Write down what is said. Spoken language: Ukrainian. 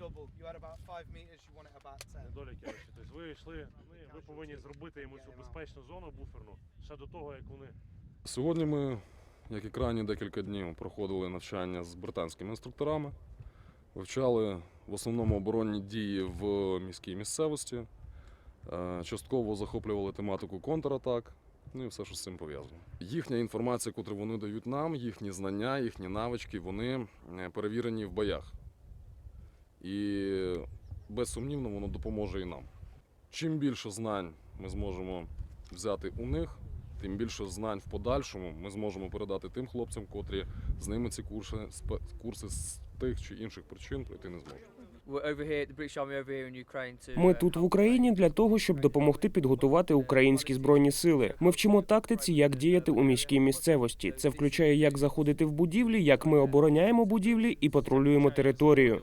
at about five meters, you want it about 10. Недоліки речі. Тобто ви йшли, ви повинні зробити йому цю безпечну зону буферну ще до того, як вони Сьогодні ми, як і крайні декілька днів, проходили навчання з британськими інструкторами, вивчали в основному оборонні дії в міській місцевості, е, частково захоплювали тематику контратак, ну і все, що з цим пов'язано. Їхня інформація, яку вони дають нам, їхні знання, їхні навички, вони е, перевірені в боях. І безсумнівно воно допоможе і нам. Чим більше знань ми зможемо взяти у них, тим більше знань в подальшому ми зможемо передати тим хлопцям, котрі з ними ці курси, курси з тих чи інших причин пройти не зможуть. Ми uh, тут в Україні для того, щоб допомогти підготувати українські збройні сили. Ми вчимо тактиці, як діяти у міській місцевості. Це включає, як заходити в будівлі, як ми обороняємо будівлі і патрулюємо територію.